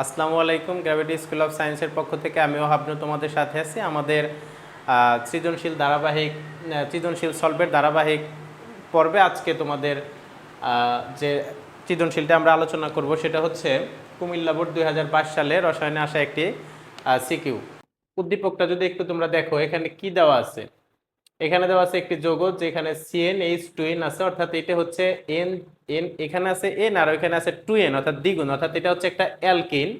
আসসালামু আলাইকুম gravity school of সায়েন্সের পক্ষ থেকে আমিও হাবনু তোমাদের সাথে আছি। আমাদের সৃজনশীল ধারাবাহিক সৃজনশীল সলভের ধারাবাহিক পর্বে আজকে তোমাদের যে সৃজনশীলটা আমরা আলোচনা করব সেটা হচ্ছে কুমিল্লা বোর্ড দুই হাজার পাঁচ সালে রসায়নে আসা একটি সিকিউ উদ্দীপকটা যদি একটু তোমরা দেখো, এখানে কি দেওয়া আছে? এখানে দেওয়া আছে একটি যৌগ যেখানে সিএন এইচ টু এন আছে, অর্থাৎ এটা হচ্ছে এন এন এখানে আছে এন আর ওইখানে আছে টু এন অর্থাৎ দ্বিগুণ, অর্থাৎ এটা হচ্ছে একটা অ্যালকিন।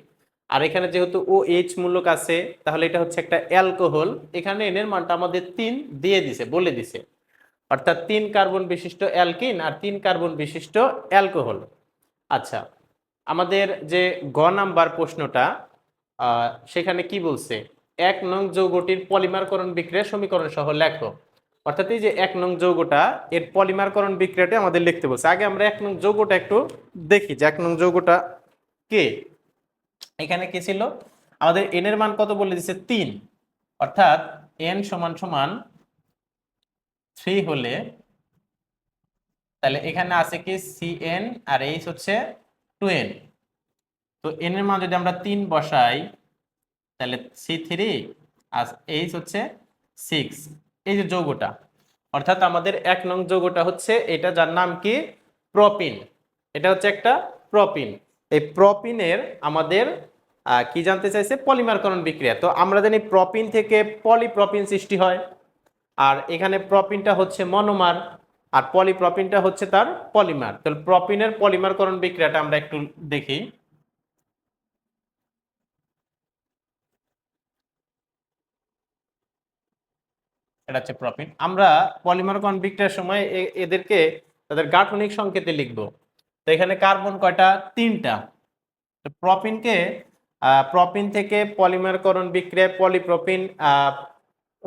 আর এখানে যেহেতু ও এইচ মূলক আছে, তাহলে এটা হচ্ছে একটা অ্যালকোহল। এখানে এন এর মানটা আমাদের তিন দিয়ে দিছে, বলে দিছে। অর্থাৎ তিন কার্বন বিশিষ্ট অ্যালকিন আর তিন কার্বন বিশিষ্ট অ্যালকোহল। আচ্ছা আমাদের যে গ নাম্বার প্রশ্নটা সেখানে কি বলছে? এক নং যৌগটির পলিমারকরণ বিক্রিয়া সমীকরণ সহ লেখো। অর্থাৎ এই যে এক নং যৌগটা, এর পলিমারকরণ বিক্রিয়াটা আমাদের লিখতে বলছে। আগে আমরা এক নং যৌগটা একটু দেখি যে এক নং যৌগটা কে? এখানে কি ছিল? আমাদের এন এর মান কত বলে দিছে? তিন। অর্থাৎ এন সমান সমান থ্রি হলে তাহলে এখানে আছে কি? সি এন আর এইচ হচ্ছে টু এন তো এন এর মান যদি আমরা তিন বসাই, তাহলে সি থ্রি আর এইচ হচ্ছে সিক্স এই যে যৌগটা, অর্থাৎ আমাদের এক নং যৌগটা হচ্ছে এটা যার নাম কি? প্রপিন। এটা হচ্ছে একটা প্রপিন। এই প্রপিনের আমাদের কি জানতে চাইছে? পলিমারকরণ বিক্রিয়া। তো আমরা জানি প্রপিন থেকে পলিপ্রপিন সৃষ্টি হয়, আর এখানে প্রপিনটা হচ্ছে মনোমার, আর পলিপ্রপিনটা হচ্ছে তার পলিমার। তাহলে প্রপিনের পলিমারকরণ বিক্রিয়াটা আমরা একটু দেখি। এটা হচ্ছে প্রপিন আমরা পলিমারকরণ বিক্রিয়ার সময় এদেরকে তাদের গাঠনিক সংকেতে লিখব। তো এখানে কার্বন কয়টা? তিনটা। তো প্রপিনকে প্রপিন থেকে পলিমারকরণ বিক্রিয়ায় পলিপ্রপিন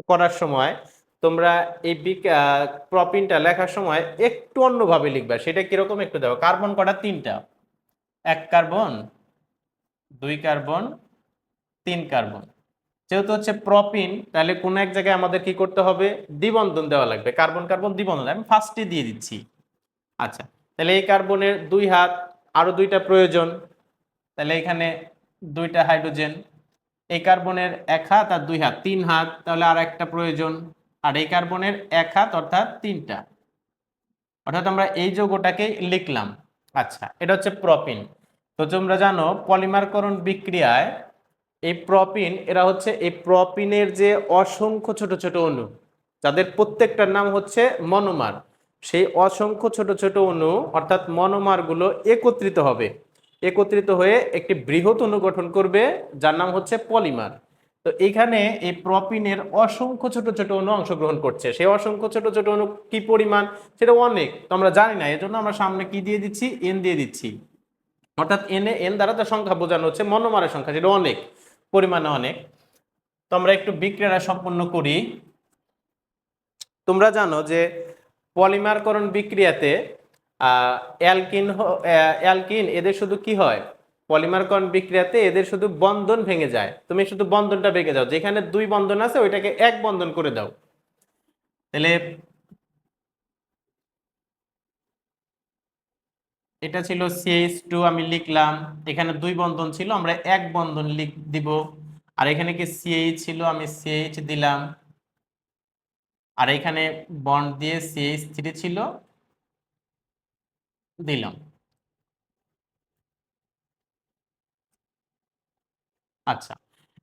করার সময় তোমরা এই বিক- প্রপিনটা লেখার সময় একটু অন্যভাবে লিখবা। সেটা কীরকম একটু দেখো। কার্বন কটা তিনটা। এক কার্বন দুই কার্বন তিন কার্বন যেহেতু হচ্ছে প্রপিন তাহলে কোনো এক জায়গায় আমাদের কি করতে হবে? দ্বিবন্ধন দেওয়া লাগবে। কার্বন কার্বন দ্বিবন্ধন। আমি ফার্স্টে দিয়ে দিচ্ছি। আচ্ছা তাহলে এই কার্বনের দুই হাত, আরও দুইটা প্রয়োজন। তাহলে এখানে দুইটা হাইড্রোজেন এই কার্বনের এক হাত আর দুই হাত, তিন হাত, তাহলে আর একটা প্রয়োজন। আর এই কার্বনের এক হাত অর্থাৎ তিনটা। অর্থাৎ আমরা এই যৌগটাকে লিখলাম। আচ্ছা এটা হচ্ছে প্রপিন তো তোমরা জানো পলিমারকরণ বিক্রিয়ায় এই প্রপিন এরা হচ্ছে এই প্রপিনের যে অসংখ্য ছোট ছোট অণু, যাদের প্রত্যেকটার নাম হচ্ছে মনোমার। সেই অসংখ্য ছোট ছোট অণু, অর্থাৎ মনোমারগুলো একত্রিত হবে। একত্রিত হয়ে একটি বৃহৎ অণু গঠন করবে, যার নাম হচ্ছে পলিমার। তো এখানে এই প্রপিনের অসংখ্য ছোট ছোট অণু অংশগ্রহণ করছে। সেই অসংখ্য ছোট ছোট অণু কি পরিমাণ? সেটা অনেক, তো আমরা জানি না, এজন্য আমরা সামনে কি দিয়ে দিচ্ছি? এন দিয়ে দিচ্ছি। অর্থাৎ এন এন দ্বারা তার সংখ্যা বোঝানো হচ্ছে মনোমারের সংখ্যা, যেটা অনেক। পরিমাণে অনেক। তো আমরা একটু বিক্রিয়া সম্পন্ন করি। তোমরা জানো যে পলিমারকরণ বিক্রিয়াতে অ্যালকিন অ্যালকিন এদের শুধু কি হয়? পলিমারকরণ বিক্রিয়াতে এদের শুধু বন্ধন ভেঙে যায়। তুমি শুধু বন্ধনটা ভেঙে যাও। যেখানে দুই বন্ধন আছে, ওইটাকে এক বন্ধন করে দাও। তাহলে এটা ছিল সিএইচ টু আমি লিখলাম। এখানে দুই বন্ধন ছিল, আমরা এক বন্ধন লিখ, দিব। আর এখানে কি সিএইচ ছিল, আমি সিএইচ দিলাম। আর এখানে বন্ড দিয়ে সিএইচ থ্রি ছিল, দিলাম। আচ্ছা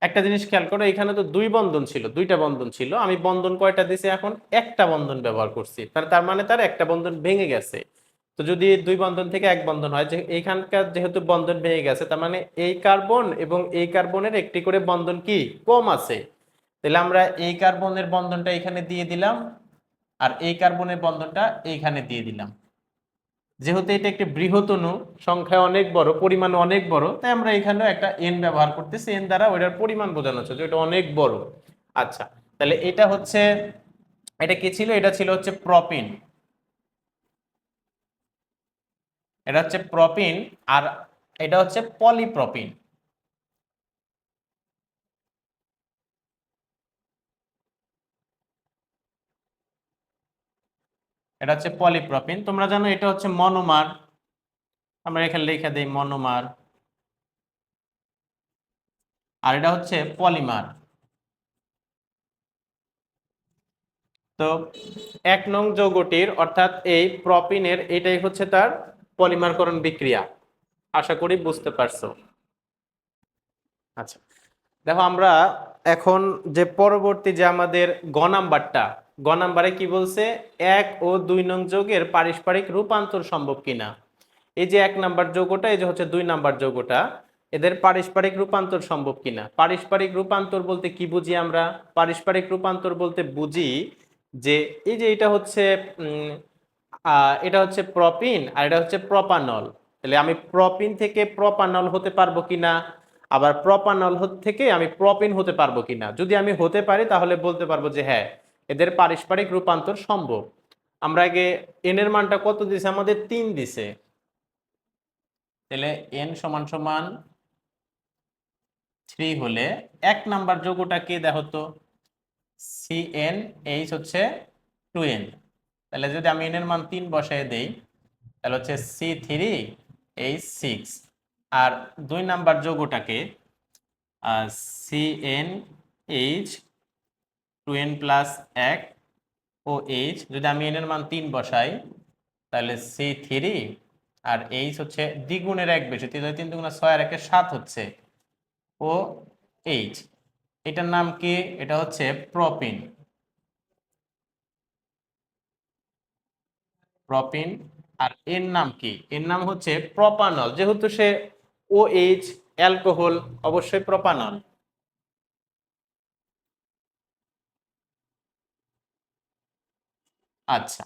একটা জিনিস খেয়াল করো, এখানে তো দুই বন্ধন ছিল, দুইটা বন্ধন ছিল। আমি বন্ধন কয়টা দিছি এখন? একটা বন্ধন ব্যবহার করছি। তার তার মানে তার একটা বন্ধন ভেঙে গেছে। তো যদি দুই বন্ধন থেকে এক বন্ধন হয়, যে এইখানকার যেহেতু বন্ধন ভেঙে গেছে, তার মানে এই কার্বন এবং এই কার্বনের একটি করে বন্ধন কি? কম আছে। তাহলে আমরা এই কার্বনের বন্ধনটা এখানে দিয়ে দিলাম আর এই কার্বনের বন্ধনটা এইখানে দিয়ে দিলাম। যেহেতু এটা একটি বৃহৎ অণু সংখ্যায় অনেক বড়, পরিমাণ অনেক বড়, তাই আমরা এখানেও একটা এন ব্যবহার করতেছি এন দ্বারা ওইটার পরিমাণ বোঝানো হচ্ছে যে এটা অনেক বড়। আচ্ছা তাহলে এটা হচ্ছে, এটা কি ছিল? এটা ছিল হচ্ছে প্রপিন। এটা হচ্ছে প্রপিন আর এটা হচ্ছে পলিপ্রপিন। এটা হচ্ছে পলিপ্রপিন। তোমরা জানো এটা হচ্ছে মনোমার। আমরা এখানে লিখে দিই মনোমার। আর এটা হচ্ছে পলিমার। তো এক নং যৌগটির অর্থাৎ এই প্রপিনের এটাই হচ্ছে তার পলিমারকরণ বিক্রিয়া। আশা করি বুঝতে পারছ। আচ্ছা। দেখো, আমরা এখন যে পরবর্তী যে আমাদের গ নাম্বারটা, গ নাম্বারে কি বলছে? এক ও দুই নং যৌগের পারস্পরিক রূপান্তর সম্ভব কিনা? এই যে এক নাম্বার যৌগটা, এই যে হচ্ছে দুই নাম্বার যৌগটা, এদের পারস্পরিক রূপান্তর সম্ভব কিনা? পারস্পরিক রূপান্তর বলতে কি বুঝি আমরা? পারস্পরিক রূপান্তর বলতে বুঝি যে, এই যে এটা হচ্ছে এটা হচ্ছে প্রপিন আর এটা হচ্ছে প্রপানল তাহলে আমি প্রপিন থেকে প্রপানল হতে পারব কিনা, আবার প্রপানল থেকে আমি প্রপিন হতে পারব কিনা। যদি আমি হতে পারি, তাহলে বলতে পারব যে হ্যাঁ এদের পারস্পরিক রূপান্তর সম্ভব। আমরা আগে এন এর মানটা কত দিছে? আমাদের তিন দিছে। তাহলে এন সমান সমান থ্রি হলে এক নাম্বার যোগটা কে দেখো তো C N H two N N তাহলে যদি আমি এন এর মান তিন বসায় দেই, তাহলে হচ্ছে সি থ্রি এইচ সিক্স আর দুই number যোগটাকে C N H two N plus এক ও এইচ যদি আমি এন এর মান তিন বসাই, তাহলে সি থ্রি আর এইচ হচ্ছে দ্বিগুণের এক বেশি, তিন তিন দুগুণে ছয় আর একে সাত হচ্ছে ও এইচ এটার নাম কি? এটা হচ্ছে প্রপিন প্রপিন আর এর নাম কি? এর নাম হচ্ছে প্রপানল। যেহেতু সে ও এইচ অ্যালকোহল, অবশ্যই প্রপানল। আচ্ছা।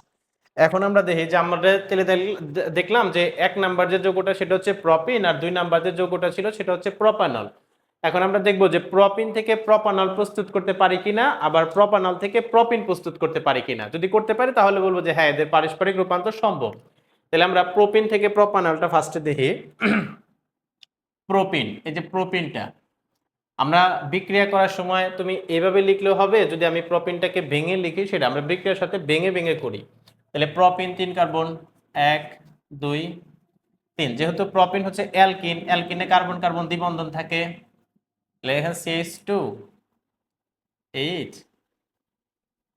এখন আমরা দেখি যে আমরা তেলে দেখলাম যে এক নাম্বার যে যৌগটা, সেটা হচ্ছে প্রপিন, আর দুই নাম্বার যে যৌগটা ছিল, সেটা হচ্ছে প্রপানল। এখন আমরা দেখব যে প্রপিন থেকে প্রপানল প্রস্তুত করতে পারি কিনা, আবার প্রপানল থেকে প্রপিন প্রস্তুত করতে পারি কিনা। যদি করতে পারি, তাহলে বলব যে হ্যাঁ এদের পারস্পরিক রূপান্তর সম্ভব। তাহলে আমরা প্রোপিন থেকে প্রপানলটা ফার্স্টে দেখি। প্রোপিন, এই যে প্রোপিনটা। আমরা বিক্রিয়া করার সময় তুমি এভাবে লিখলেও হবে, যদি আমি প্রোপিনটাকে ভেঙে লিখি সেটা, আমরা বিক্রিয়ার সাথে ভেঙে ভেঙে করি। তাহলে প্রোপিন তিন কার্বন, এক, দুই, তিন। যেহেতু প্রোপিন হচ্ছে অ্যালকিন, অ্যালকিনে কার্বন কার্বন দ্বিবন্ধন থাকে। এখানে সিএইচ টু এইট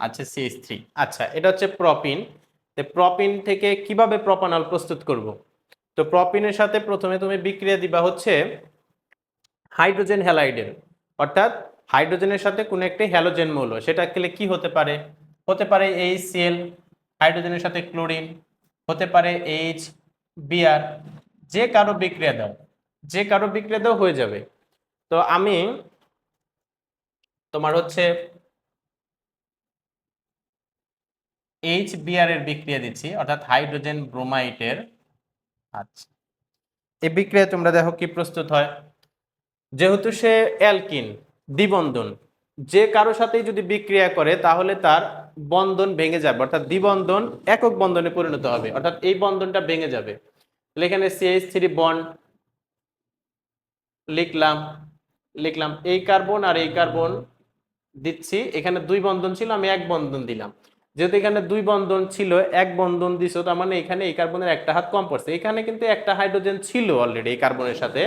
আচ্ছা সিএইচ থ্রি আচ্ছা এটা হচ্ছে প্রোপিন। প্রোপিন থেকে কীভাবে প্রোপানল প্রস্তুত করব? তো প্রোপিনের সাথে প্রথমে তুমি বিক্রিয়া দিবা হচ্ছে হাইড্রোজেন হ্যালাইডের অর্থাৎ হাইড্রোজেনের সাথে কোনো একটি হ্যালোজেন মৌল, সেটা খেলে কি হতে পারে? হতে পারে এইচ সিএল হাইড্রোজেনের সাথে ক্লোরিন, হতে পারে এইচ বিআর যে কারও বিক্রিয়া দাও, যে কারও বিক্রিয়া দাও হয়ে যাবে। তো আমি তোমার হচ্ছে এইচ বিআর এর বিক্রিয়া দিচ্ছি, অর্থাৎ হাইড্রোজেন ব্রোমাইটের। আচ্ছা। এই বিক্রিয়া তোমরা দেখো কি প্রস্তুত হয়। যেহেতু সে অ্যালকিন, দ্বিবন্ধন, যে কারও সাথেই যদি বিক্রিয়া করে, তাহলে তার বন্ধন ভেঙে যাবে, অর্থাৎ দ্বিবন্ধন একক বন্ধনে পরিণত হবে, অর্থাৎ এই বন্ধনটা ভেঙে যাবে। এখানে সিএইচ থ্রি বন্ড লিখলাম। লিখলাম, এই কার্বন আর এই কার্বন দিচ্ছি। এখানে দুই বন্ধন ছিল, আমি এক বন্ধন দিলাম। যেহেতু এখানে দুই বন্ধন ছিল, এক বন্ধন দিছো, তার মানে এখানে এই কার্বনের একটা হাত কম পড়ছে। এখানে কিন্তু একটা হাইড্রোজেন ছিল অলরেডি এই কার্বনের সাথে।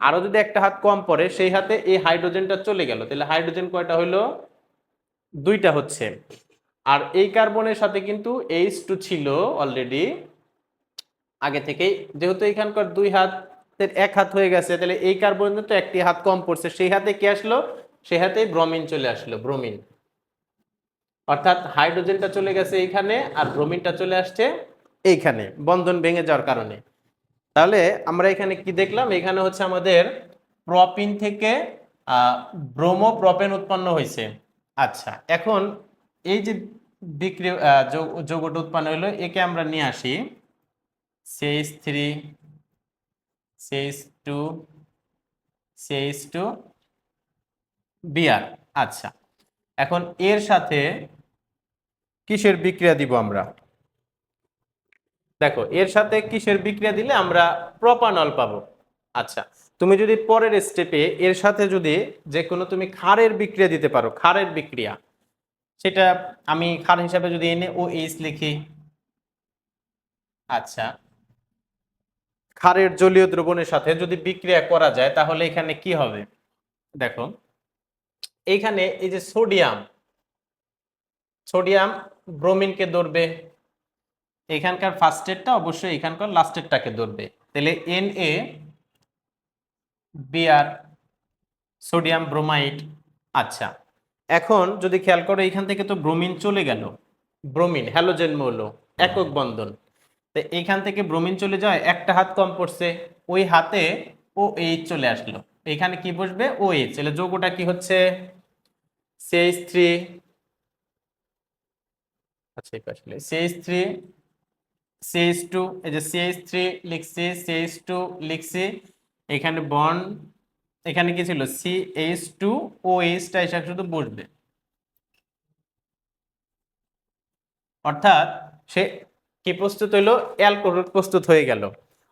আরও যদি একটা হাত কম পড়ে, সেই হাতে এই হাইড্রোজেনটা চলে গেল। তাহলে হাইড্রোজেন কয়টা হলো দুইটা হচ্ছে। আর এই কার্বনের সাথে কিন্তু এইচ টু ছিল অলরেডি আগে থেকেই, যেহেতু এখানকার দুই হাতের এক হাত হয়ে গেছে, তাহলে এই কার্বনের তো একটি হাত কম পড়ছে, সেই হাতে কি আসলো? সেই হাতেই ব্রোমিন চলে আসলো ব্রোমিন অর্থাৎ হাইড্রোজেনটা চলে গেছে এইখানে আর ব্রোমিনটা চলে আসছে এইখানে, বন্ধন ভেঙে যাওয়ার কারণে। তাহলে আমরা এখানে কি দেখলাম? এখানে হচ্ছে আমাদের প্রপিন থেকে ব্রোমো প্রপেন উৎপন্ন হয়েছে। আচ্ছা এখন এই যে বিক্রি যৌগটা উৎপন্ন হলো, একে আমরা নিয়ে আসি। CH three CH two CH two BR আচ্ছা। এখন এর সাথে কিসের বিক্রিয়া দিব আমরা? দেখো, এর সাথে কিসের বিক্রিয়া দিলে আমরা প্রপানল পাবো। আচ্ছা তুমি যদি পরের স্টেপে এর সাথে যদি যে কোনো তুমি ক্ষারের বিক্রিয়া দিতে পারো, ক্ষারের বিক্রিয়া, সেটা আমি ক্ষার হিসাবে যদি এনে ও এইচ লিখি। আচ্ছা ক্ষারের জলীয় দ্রবণের সাথে যদি বিক্রিয়া করা যায়, তাহলে এখানে কি হবে? দেখো, এইখানে এই যে সোডিয়াম সোডিয়াম ব্রোমিনকে ধরবে। এখানকার ফার্স্টেরটা অবশ্যই এখানকার লাস্টেরটাকে ধরবে। তাহলে N A BR sodium bromide আচ্ছা এখন যদি খেয়াল করো, এখান থেকে তো ব্রোমিন চলে গেল। ব্রোমিন হ্যালোজেন মৌল, একক বন্ধন। তো এইখান থেকে ব্রোমিন চলে যায়, একটা হাত কম পড়ছে, ওই হাতে ও এইচ চলে আসলো। এখানে কি বসবে? O H. তাহলে যৌগটা কি হচ্ছে? সিএইচ থ্রি আচ্ছা এই পাশে সিএইচ থ্রি সিএইচ টু এই যে সিএইচ থ্রি লিখছি সিএইচ টু লিখছি। এখানে বন্ড এখানে কি ছিল? সি এইচ টু ও এইচটা এসে শুধু বসবে। অর্থাৎ সে কি প্রস্তুত হইল? অ্যালকোহল প্রস্তুত হয়ে গেল।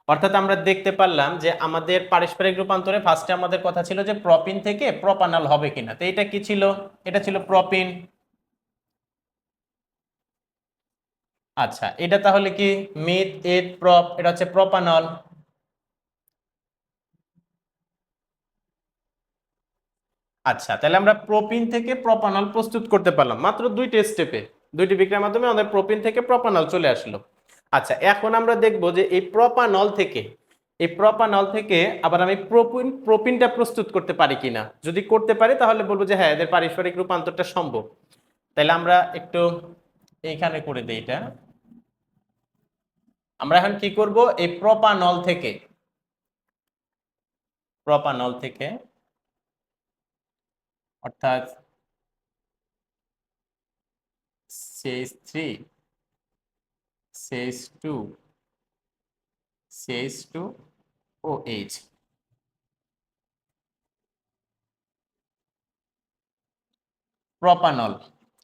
অর্থাৎ আমরা দেখতে পারলাম যে আমাদের পারস্পরিক রূপান্তরে ফার্স্টে আমাদের কথা ছিল যে প্রপিন থেকে প্রপানাল হবে কিনা। তো এটা কি ছিল? এটা ছিল প্রপিন আচ্ছা এটা তাহলে কি? মিথ এথ প্রপ এটা হচ্ছে প্রপানল আচ্ছা তাহলে আমরা প্রোপিন থেকে প্রপানল প্রস্তুত করতে পারলাম। মাত্র দুইটা স্টেপে দুইটি বিক্রিয়ার মাধ্যমে আমাদের প্রোপিন থেকে প্রপানল চলে আসলো। আচ্ছা এখন আমরা দেখব যে এই প্রপানল থেকে, এই প্রপানল থেকে আবার আমি প্রোপিন প্রোপিনটা প্রস্তুত করতে পারি কিনা। যদি করতে পারি, তাহলে বলব যে হ্যাঁ এদের পারস্পরিক রূপান্তরটা সম্ভব। তাহলে আমরা একটু এইখানে করে দিই এটা। আমরা এখন কি করব? এই প্রপানল থেকে প্রপানল থেকে, অর্থাৎ CH three CH two CH two O H propanol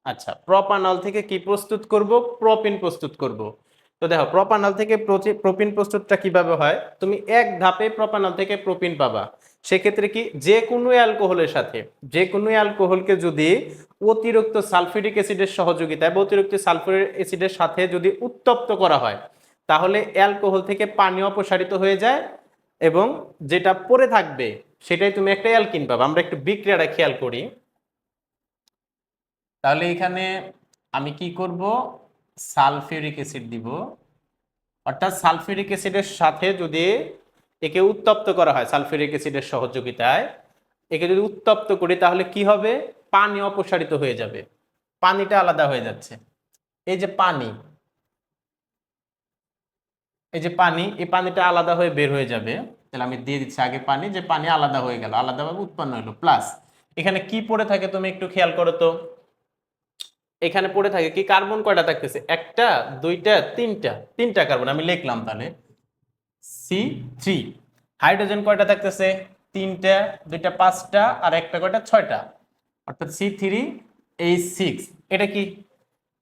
আচ্ছা প্রপানল থেকে কি প্রস্তুত করব? প্রোপিন প্রস্তুত করব। তো দেখো প্রপানল থেকে প্রোপিন প্রস্তুতটা কীভাবে হয়? তুমি এক ধাপে প্রপানল থেকে প্রোপিন পাবা। সেক্ষেত্রে কি? যে কোনো অ্যালকোহলের সাথে, যে কোনো অ্যালকোহলকে যদি অতিরিক্ত সালফিউরিক অ্যাসিডের সহযোগিতায় বা অতিরিক্ত সালফিউরিক অ্যাসিডের সাথে যদি উত্তপ্ত করা হয়, তাহলে অ্যালকোহল থেকে পানি অপসারিত হয়ে যায় এবং যেটা পরে থাকবে, সেটাই তুমি একটা অ্যালকিন পাবা। আমরা একটু বিক্রিয়াটা খেয়াল করি। তাহলে এখানে আমি কি করব? সালফিউরিক অ্যাসিড দিব। অর্থাৎ সালফিউরিক অ্যাসিডের সাথে যদি একে উত্তপ্ত করা হয়, সালফিউরিক অ্যাসিডের সহযোগিতায়, একে যদি উত্তপ্ত করি, তাহলে কি হবে? পানি অপসারিত হয়ে যাবে। পানিটা আলাদা হয়ে যাচ্ছে। এই যে পানি, এই যে পানি, এই পানিটা আলাদা হয়ে বের হয়ে যাবে। তাহলে আমি দিয়ে দিচ্ছি আগে পানি, যে পানি আলাদা হয়ে গেল, আলাদাভাবে উৎপন্ন হলো। প্লাস, এখানে কি পড়ে থাকে তুমি একটু খেয়াল করো তো। এখানে পড়ে থাকে কি কার্বন কয়টা থাকতেছে? একটা, দুইটা, তিনটা। তিনটা কার্বন, আমি লিখলাম তাহলে। C three. হাইড্রোজেন কয়টা থাকতেছে? তিনটা, দুইটা, পাঁচটা, আর একটা কয়টা? ছয়টা। অর্থাৎ সি থ্রি, এইচ সিক্স। এটা কি?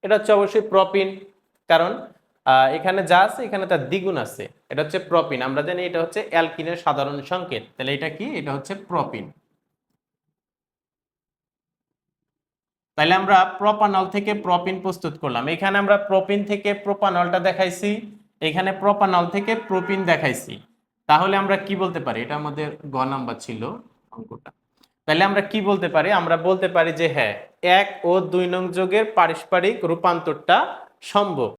এটা হচ্ছে অবশ্যই প্রপিন। কারণ এখানে যা আছে, এখানে তার দ্বিগুণ আছে। এটা হচ্ছে প্রপিন। আমরা জানি এটা হচ্ছে অ্যালকিনের সাধারণ সংকেত। তাহলে এটা কি? এটা হচ্ছে প্রপিন। তাহলে আমরা প্রপানল থেকে প্রোপিন প্রস্তুত করলাম। এখানে আমরা প্রোপিন থেকে প্রোপানলটা দেখাইছি, এখানে প্রোপানল থেকে প্রোপিন দেখাইছি। তাহলে আমরা কি বলতে পারি? এটা আমাদের গ নাম্বার ছিল অঙ্কটা। তাহলে আমরা কি বলতে পারি? আমরা বলতে পারি যে হ্যাঁ এক ও দুই নং যোগের পারস্পরিক রূপান্তরটা সম্ভব।